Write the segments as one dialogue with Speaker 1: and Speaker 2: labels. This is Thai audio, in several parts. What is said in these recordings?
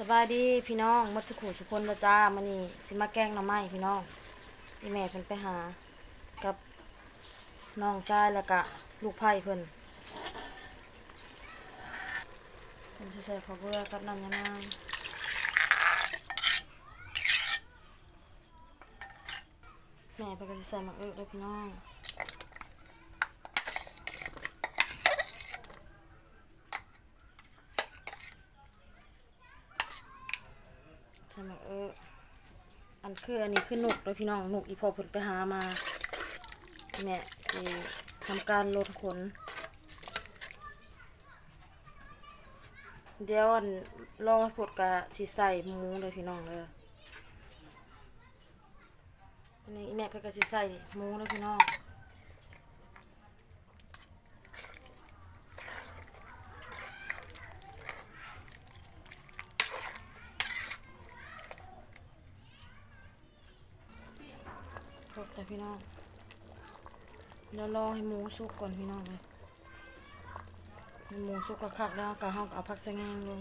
Speaker 1: สบายดีพี่น้องมดสุขุสุคนละจ้ามื้อนี้สิมาแก้งหน่อไม้พี่น้องอีแม่เพิ่นไปหา กับน้องชายแล้วก็ลูกไผ่เพิ่นเพิ่นสิใส่ข้าวเบื่อกับน้ำยานางแม่เพิ่นก็สิใส่หมักเอิกด้วยพี่น้อง ใช่ไหมเออ อันคืออันนี้คือหนุกโดยพี่น้องหนุกอีพอเพิ่นไปหามาแม่สิทำการลดขน เดี๋ยวอันรอให้พดกะสีใส่หมูเลยพี่น้องเลยอันนี้แม่เพิ่นก็สิใส่หมูเลยพี่น้อง พี่น้องเดี๋ยวรอให้หมูสุกก่อนพี่น้องเลยให้หมูสุกกะคักแล้วกะเฮาก็เอาผักสะแงงลง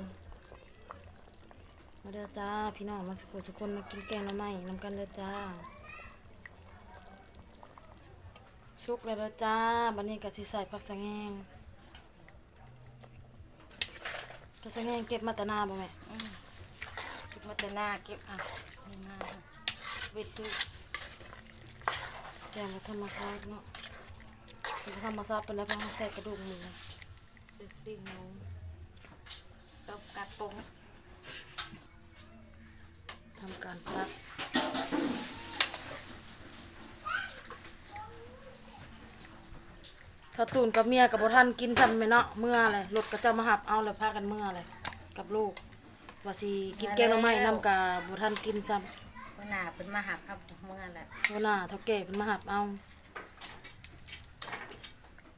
Speaker 1: มาเด้อจ้าพี่น้องมาสุกทุกคนมากินแกงหน่อไม้นำกันเด้อจ้าสุกแล้วเด้อจ้าบัดนี้ก็สิใส่ผักสะแงงผักสะแงงเก็บมาตนาบ่แม่
Speaker 2: เก็บมาตนาเก็บอะนี่นาไปซื้อ
Speaker 1: แกงบ่ธรรมชาติเนาะบ่ธรรมชาติเป็นแล้วเพราะเราใส่กระดูกหมู
Speaker 2: ซื้อซีหมูตบกัดปง
Speaker 1: ทำการตักถ้าตูนกับเมียกับบ่ทันกินซ้ำแม่เนาะเมื่ออะไรรถก็จะมาหับเอาแล้วพากันเมื่ออะไรกับลูกว่าสิกินแกงหน่อไม้นำกับบ่ทันกินซ้ำ
Speaker 2: วัน หน้าเป็นมาหักครับเมื่อแหละ
Speaker 1: หัวหน้าเฒ่าแก่เพิ่นมาหับเอา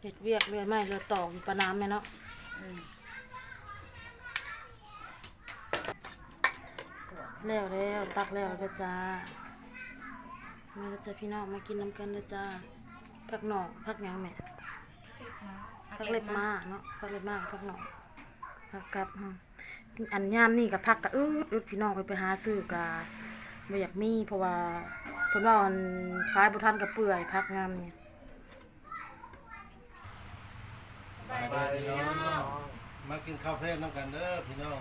Speaker 1: เฮ็ดเวียกเรื่อยไม้เรื่อยตอกอยู่ปะน้ำแม่เนาะ
Speaker 2: อืม
Speaker 1: แล้วแล้วตักแล้วเด้อจ้ามาเด้อจ้าพี่น้องมากินน้ำกันเด้อจ้าผักหน่อผักหยังแม่พักเล็บมาเนาะพักเล็บมากับพักหนองพักกับฮะอันยามนี่กับพักกับอืดอืดพี่น้องไปไปหาซื้อกะ ไม่อยากมีเพราะว่าเพิ่นว่าอันขายบุทันกับเปื่อยพักงามเนี่ย
Speaker 3: สบายดีพี่น้องมากินข้าวเพลน้ำกันเด้อพี่น้อง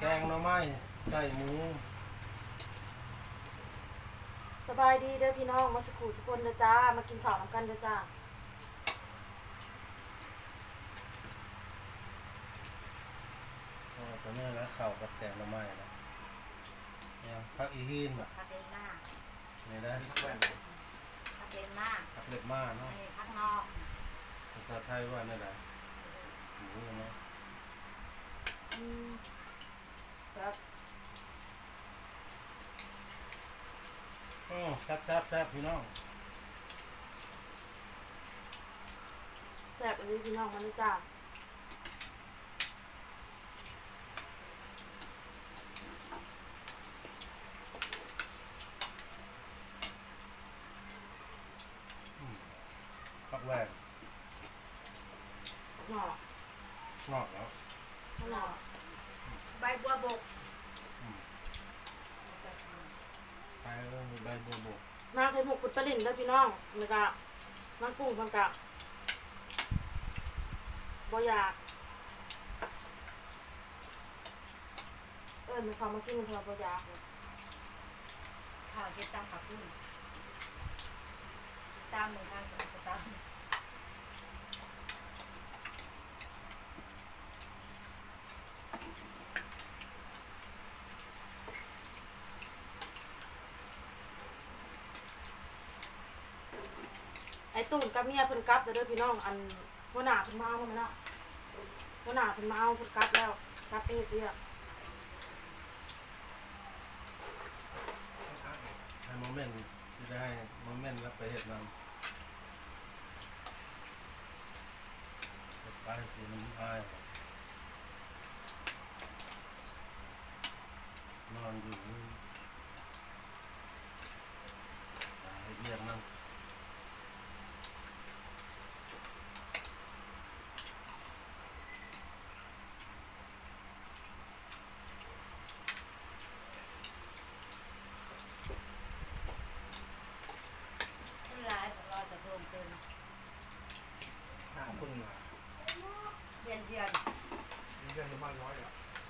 Speaker 3: แกงหน่อไม้ใส่หมู
Speaker 1: สบายดีเด้อพี่น้องมาสักครู่สักคนเด้อจ้า มากินข้าวน้ำกันเด้อจ้า
Speaker 3: อ๋อตัวนี้นะข้าวกับแกงหน่อไม้นะ เนี่ยพักอีหินแบบ
Speaker 2: พักเดนหน้า
Speaker 3: นี่ได้
Speaker 2: พักเดนมาก
Speaker 3: พักเล็บมา
Speaker 2: อัน
Speaker 3: เนาะ
Speaker 2: นี้พักนอก
Speaker 3: ภาษาไทยว่านี่แหละหมูเนาะ
Speaker 1: อืมครับ
Speaker 3: อ๋อแซ่บแซ่บแซ่บพี่น้อง
Speaker 1: แซ่บอันนี้พี่น้องมาเลยจ้า
Speaker 3: พักแหวน
Speaker 1: หน่อน
Speaker 3: อกแล้ว
Speaker 1: หน่อ
Speaker 2: ใบบัวบก
Speaker 3: ไปเออใบบัวบก
Speaker 1: นางไข่มุกปุดปลาลิ่นเด้อพี่น้องแล้วก็นางกุ้งเพันกะบ่อยากเอิ้นมีความมากินเพราะว่าบ่อยากเลย
Speaker 2: ข้าวเช็ดตามผักขึ้นตามหนึ่งทางสองตาม
Speaker 1: อ้ตูนกับเมียเพิ่นกลับแล้วเด้อพี่น้องอันหัวหน้าเพิ่นมาเอาเพิ่นมาแล้วหัวหน้าเพิ่นมาเอาเพิ่นกลับแล้วกลับไปเฮ็ดเวีย
Speaker 3: ให้โมเมนต์ที่ได้ให้โมเมนต์แล้วไปเห็ดนำเฮ็ดไปคือน้ำพายนอนอยู่ตายเรียกนั่ง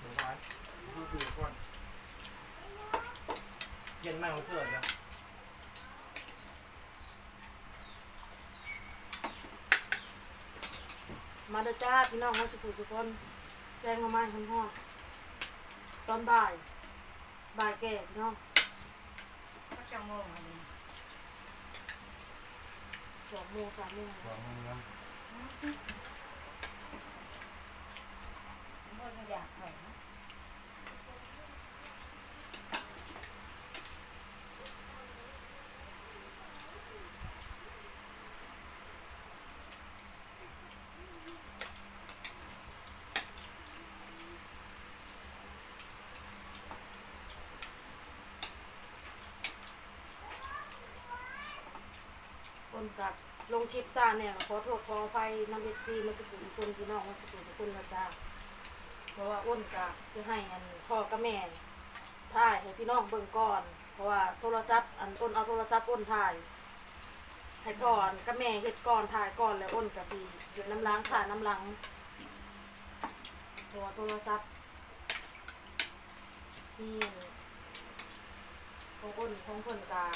Speaker 4: เดี๋ยวไว้ดูดูก่อนเย็นมากเพื่อนนะ
Speaker 1: มาเด้อจ้าพี่น้องมาสุขุทุกคนแกงมาไม้ห้องๆตอนบ่าย บ่ายแก่พี่น้อง
Speaker 2: ก็จะโมงอันนี้
Speaker 1: สองโมงสามโมง
Speaker 3: วางมือน้
Speaker 2: มันก็อยากไปนะ
Speaker 1: คน กับลงคลิปซ่าเนี่ยขอโทษขออภัยนำเอซีมาสุขุทุกคนพี่น้องมาสุขุทุกคนนะจ้าเพราะว่าอ้นกะจะให้อันพ่อกับแม่ถ่ายให้พี่น้องเบิ่งก่อน เพราะว่าโทรศัพท์อันอ้นเอาโทรศัพท์อ้นถ่ายให้ก่อนกับแม่เฮ็ดก่อนถ่ายก่อนแล้วอ้นกะสิเฮ็ดน้ำล้างถ่ายน้ำล้างเพราะว่าโทรศัพท์นี่ของอ้นของเพิ่นกา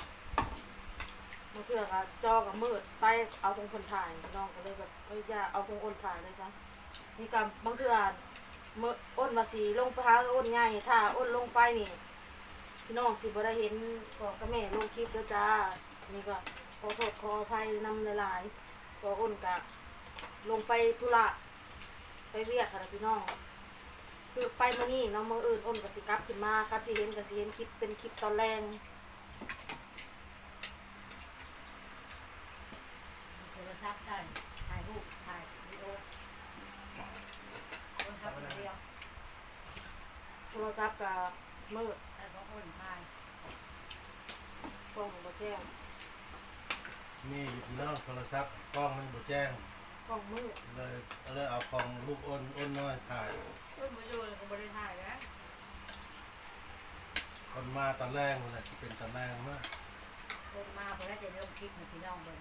Speaker 1: บางเทื่อก็จอกับมืดไปเอาของเพิ่นถ่ายน้องก็เลยแบบเอ้ยอย่าเอาของอ้นถ่ายเลยซะนี่กับบางเทื่อมืออ้นว่าสิลงไปหาอ้นใหญ่ถ้าอ้นลงไปนี่พี่น้องสิบ่ได้เห็นพ่อกับแม่ลงคลิปเด้อจ้า นี่ก็ขอโทษขออภัยนำหลายๆก็อ้นกะลงไปธุระไปเรียกค่ะพี่น้องคือไปมื้อนี้เนาะมื้ออื่นอ้นก็สิกลับขึ้นมาคัดสิเห็นก็สิเห็นคลิปเป็นคลิปตอนแรง
Speaker 2: โทรศัพท์ได้ถ่ายรูปถ่ายวิดีโอโทรศัพท์เดียว
Speaker 1: โทรศัพท์ก็มืด
Speaker 2: แต่ก็คนถ่าย
Speaker 1: กล้องบ่แจ้งำ
Speaker 3: มีอยู่พี่นองโทรศัพท์กล้องมันบ่แจ้ง
Speaker 1: กล้องมืด
Speaker 3: เลยเลยเอาของลูกอ้นอ้นน้อยถ่าย
Speaker 2: คนมาอยู่เลยก็บริถ่ายแล้ว
Speaker 3: คนมาตอนแรกมันแหละสิเป็นตอนแรกมาก
Speaker 2: คนมาเพื่อจะเริ่มคลิปให้พี่น้องเบิ่ง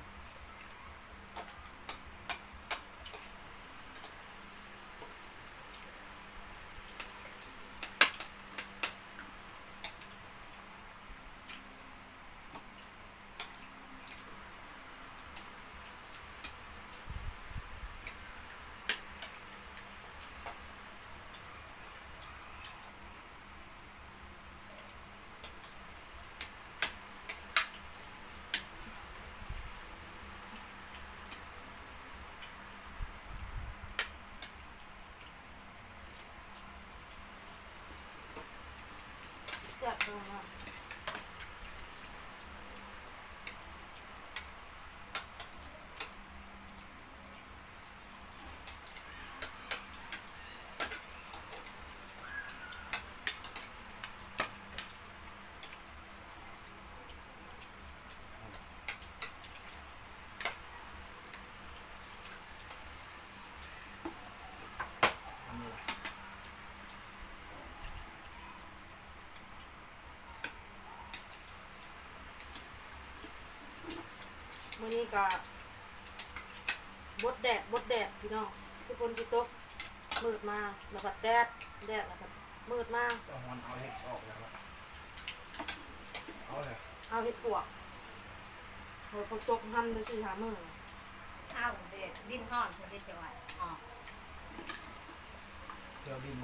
Speaker 1: อยากดูมากมื้อ นี้ก็บดแดดบดแดดพี่น้องทุกคนสิตกมืดมาแล้วก็แดดแดดแล้วก็มืดมา
Speaker 4: เอามันเอาเห็ดออกแล้วอะเอาเลย
Speaker 1: เอาเห็ดปวกโหฝนตกหั่นไปสิหามื้อ
Speaker 2: ข้าวเด็ดดิ้นห่อนคนเด็ดจังหวัดอ๋อ
Speaker 4: เดี๋ยวบิน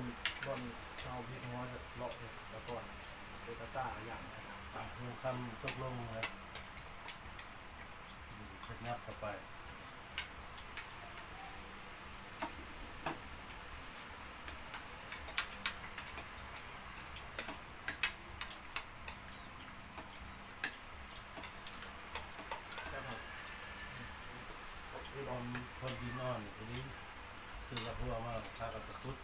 Speaker 4: บนเอาพริกหัวจะเลาะเลยแล้วก่อนเดตาต้าอย่างนะ
Speaker 3: อะมีคำตกลงเลยอืม เช็ดนับเข้าไปตอนคนดินอนทีนี้คือละพัวมาพากันตะคุด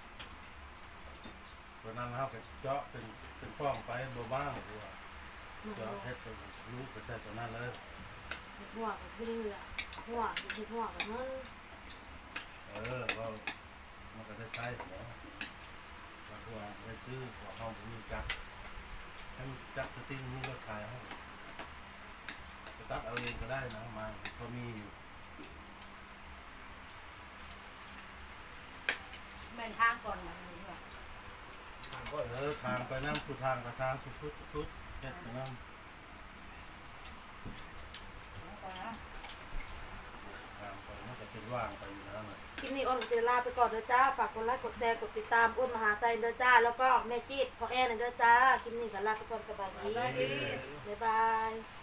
Speaker 3: วันนั้นเขาก็เจาะเป็นเป็นป้องไปบ่บ้างหัว
Speaker 1: มื้อ
Speaker 3: เจาะเพชรเป็นลูกไปใส่ตัวนั้นเลย
Speaker 1: หัวก็คือนี่แหละ หัวเห็ดหัวก็มัน
Speaker 3: เออว่ามันก็ได้ใช้เนาะแล้วก็ได้ซื้อของเขามีจักรให้มันจักสติงนี่ก็ขายให้ไปตัดเอาเองก็ได้นะมาก็มีอยู่
Speaker 2: เป็นทางก่อนนะนี่ว่า
Speaker 3: ทางไปน้ำสุดทางกับทางสุดสุดสุดเจ็ดน้ำทางไปมันก็เป็นว่างไปอยู่แล้วนะ
Speaker 1: ค ลิปนี้อ้นกับเจลาไปก่อนเด้อจ้า ฝากกดไลค์กดแชร์กดติดตามอ้นมหาไซเด้อจ้า แล้วก็แม่จีดพ่อแอนเด้อจ้าคลิปนี้ก็ลาไปก่อนสบายดีบ๊ายบาย